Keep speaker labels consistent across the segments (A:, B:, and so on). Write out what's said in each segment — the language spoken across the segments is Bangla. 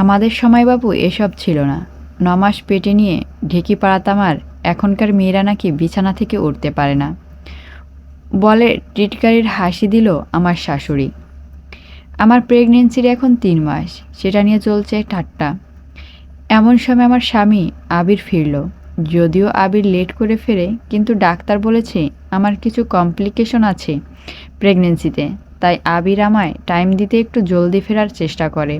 A: আমাদের সময় বাবু এসব ছিল না। নমাস পেটে নিয়ে ঢেকি পাড়াতাম আর এখনকার মেয়েরা নাকি বিছানা থেকে উঠতে পারে না। বলে টিটকারির হাসি দিল আমার শাশুড়ি। আমার প্রেগনেন্সির এখন তিন মাস, সেটা নিয়ে চলছে ঠাট্টা। এমন সময় আমার স্বামী আবির ফিরল। যদিও আবির লেট করে ফেরে, কিন্তু ডাক্তার বলেছে আমার কিছু কমপ্লিকেশন আছে প্রেগনেন্সিতে, তাই আবির আমায় টাইম দিতে একটু জলদি ফেরার চেষ্টা করে।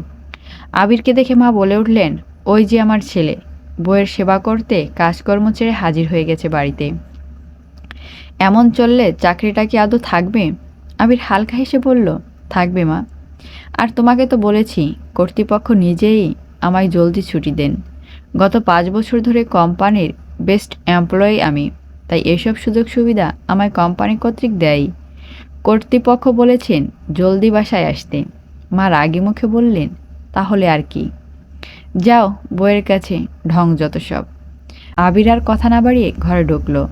A: আবিরকে দেখে মা বলে উঠলেন, ওই যে আমার ছেলে। বইয়ের সেবা করতে কাজকর্ম ছেড়ে হাজির হয়ে গেছে বাড়িতে। এমন চললে চাকরিটা কি আদৌ থাকবে? আবির হালকা হেসে বলল, থাকবে মা। আর তোমাকে তো বলেছি, কর্তৃপক্ষ নিজেই আমায় জলদি ছুটি দেন। গত পাঁচ বছর ধরে কোম্পানির বেস্ট এমপ্লয়ি আমি, তাই এসব সুযোগ সুবিধা আমায় কোম্পানি কর্তৃক দেয়। কর্তৃপক্ষ বলেছেন, জলদি বাসায় আসতে। মা রাগি মুখে বললেন তাহলে আর কি। যাও বইয়ের কাছে ঢং যত সব। আবির আর কথা না বাড়িয়ে ঘরে ঢুকলো।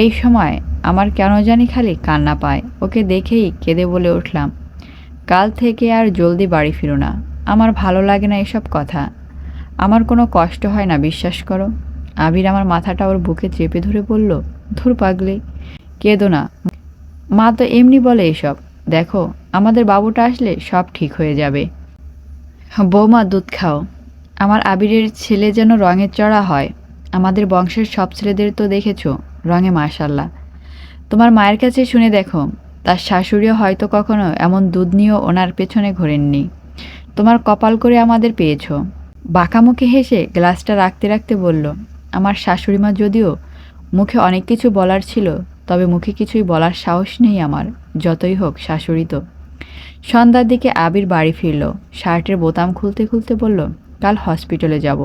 A: এই সময় আমার কেন জানি খালি কান্না পায়। ওকে দেখেই কেঁদে বলে উঠলাম, কাল থেকে আর জলদি বাড়ি ফিরো না। আমার ভালো লাগে না এসব কথা। আমার কোনো কষ্ট হয় না, বিশ্বাস করো। আবির আমার মাথাটা ওর বুকে চেপে ধরে বলল, ধুর পাগলে, কেঁদো না। মা তো এমনি বলে এসব। দেখো, আমাদের বাবুটা আসলে সব ঠিক হয়ে যাবে। বৌমা, দুধ খাও। আমার আবিরের ছেলে যেন রঙের চড়া হয়। আমাদের বংশের সব ছেলেদের তো দেখেছ, রঙে মাশাল্লাহ। তোমার মায়ের কাছে শুনে দেখো, তার শাশুড়িও হয়তো কখনো এমন দুধ নিয়েও ওনার পেছনে ঘোরেননি। তোমার কপাল করে আমাদের পেয়েছ। বাঁকা মুখে হেসে গ্লাসটা রাখতে রাখতে বলল, আমার শাশুড়িমা যদিও মুখে অনেক কিছু বলার ছিল, তবে মুখে কিছুই বলার সাহস নেই আমার। যতই হোক, শাশুড়ি তো। সন্ধ্যার দিকে আবির বাড়ি ফিরল। শার্টের বোতাম খুলতে খুলতে বলল, কাল হসপিটালে যাব।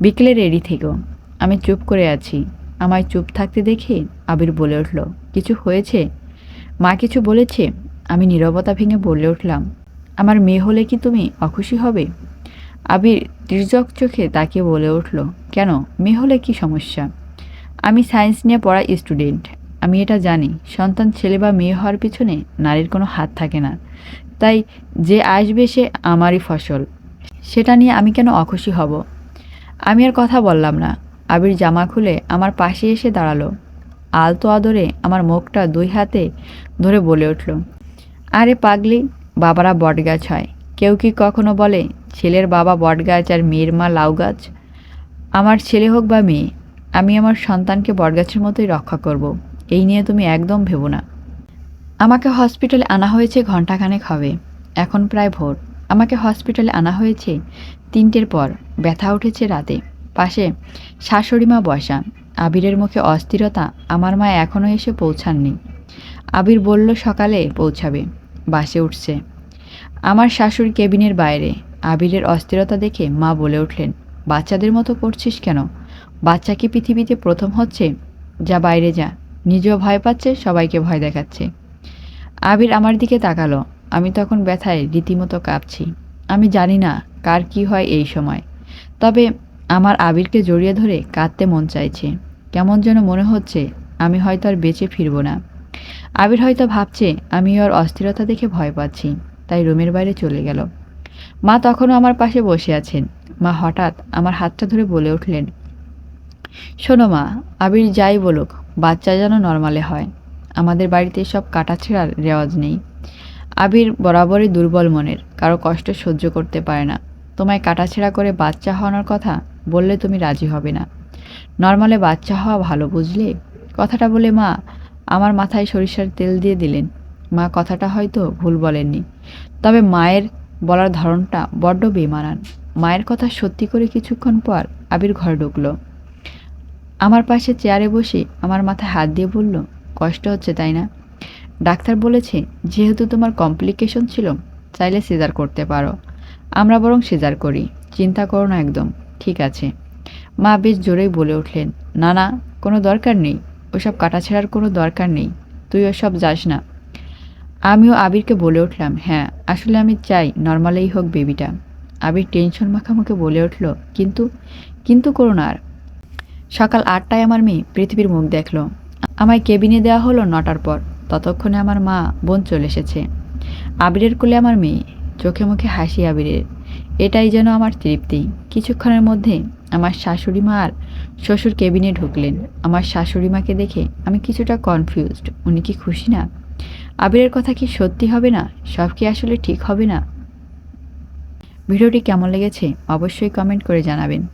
A: বিকেলে রেডি থেকো। আমি চুপ করে আছি। আমায় চুপ থাকতে দেখে আবির বলে উঠল, কিছু হয়েছে? মা কিছু বলেছে। আমি নীরবতা ভেঙে বলে উঠলাম, আমার মেয়ে হলে কি তুমি অখুশি হবে? আবির তির্যক চোখে তাকিয়ে বলে উঠল, কেন? মেয়ে হলে কি সমস্যা? আমি সায়েন্স নিয়ে পড়া স্টুডেন্ট আমি এটা জানি, সন্তান ছেলে বা মেয়ে হওয়ার পিছনে নারীর কোনো হাত থাকে না। তাই যে আসবে সে আমারই ফসল। সেটা নিয়ে আমি কেন অখুশি হব? আমি আর কথা বললাম না। আবির জামা খুলে আমার পাশে এসে দাঁড়াল। আলতো আদরে আমার মুখটা দুই হাতে ধরে বলে উঠল, আরে পাগলি, বাবারা বটগাছ হয়। কেউ কি কখনো বলে, ছেলের বাবা বটগাছ আর মেয়ের মা লাউ গাছ? আমার ছেলে হোক বা মেয়ে, আমি আমার সন্তানকে বটগাছের মতোই রক্ষা করব। এই নিয়ে তুমি একদম ভেবো না। আমাকে হসপিটালে আনা হয়েছে ঘন্টাখানেক হবে। এখন প্রায় ভোর। আমাকে হসপিটালে আনা হয়েছে তিনটের পর। ব্যথা উঠেছে রাতে। পাশে শাশুড়িমা বসা। আবিরের মুখে অস্থিরতা। আমার মা এখনও এসে পৌঁছাননি। আবির বলল, সকালে পৌঁছাবে। বাসে উঠছে। আমার শাশুড়ি কেবিনের বাইরে। আবিরের অস্থিরতা দেখে মা বলে উঠলেন, বাচ্চাদের মতো করছিস কেন? বাচ্চা কি পৃথিবীতে প্রথম হচ্ছে? যা বাইরে যা। নিজেও ভয় পাচ্ছে, সবাইকে ভয় দেখাচ্ছে। আবির আমার দিকে তাকালো। আমি তখন ব্যথায় রীতিমতো কাঁপছি। আমি জানি না কার কি হয় এই সময়। তবে আমার আবিরকে জড়িয়ে ধরে কাঁদতে মন চাইছে। কেমন যেন মনে হচ্ছে আমি হয়তো আর বেঁচে ফিরবো না। আবির হয়তো ভাবছে আমি ওর অস্থিরতা দেখে ভয় পাচ্ছি, তাই রুমের বাইরে চলে গেল। মা তখনও আমার পাশে বসে আছেন। মা হঠাৎ আমার হাতটা ধরে বলে উঠলেন, শোনো মা, আবির যাই বলুক বাচ্চা যেন নর্মালে হয়। আমাদের বাড়িতে সব কাটাছেড়ার রেওয়াজ নেই। আবির বরাবরই দুর্বল মনের, কারও কষ্ট সহ্য করতে পারে না। তোমায় কাটাছেড়া করে বাচ্চা হওয়ানোর কথা বললে তুমি রাজি হবে না। নর্মালে বাচ্চা হওয়া ভালো বুঝলে? কথাটা বলে মা, আমার মাথায় সরিষার তেল দিয়ে দিলেন। মা কথাটা হয়তো ভুল বলেননি। তবে মায়ের বলার ধরনটা বড্ড বেমানান মায়ের কথা সত্যি করে কিছুক্ষণ পর আবির ঘরে ঢুকলো। আমার পাশে চেয়ারে বসে আমার মাথায় হাত দিয়ে বলল, কষ্ট হচ্ছে, তাই না? ডাক্তার বলেছে, যেহেতু তোমার কমপ্লিকেশন ছিল, চাইলে সিজার করতে পারো। আমরা বরং সিজার করি। চিন্তা করো না একদম। ঠিক আছে। মা বেশ জোরেই বলে উঠলেন, না না, কোনো দরকার নেই। ওসব কাটাছেড়ার কোনো দরকার নেই। তুই ওসব যাস না। আমিও আবিরকে বলে উঠলাম হ্যাঁ আসলে আমি চাই নর্মালেই হোক বেবিটা। আবির টেনশন মাখামাখি বলে উঠল, কিন্তু কিন্তু করো না আর। সকাল আটটায় আমার মেয়ে পৃথিবীর মুখ দেখল। আমায় কেবিনে দেওয়া হলো নটার পর। ততক্ষণে আমার মা, বোন চলে এসেছে। আবিরের কোলে আমার মেয়ে, চোখে মুখে হাসি আবিরের। এটাই যেন আমার তৃপ্তি। কিছুক্ষণের মধ্যে আমার শাশুড়ি মা আর শ্বশুর কেবিনে ঢুকলেন। আমার শাশুড়ি মাকে দেখে আমি কিছুটা কনফিউজড উনি কি খুশি না? আবিরের কথা কি সত্যি হবে না? সব কি আসলে ঠিক হবে না? ভিডিওটি কেমন লেগেছে অবশ্যই কমেন্ট করে জানাবেন।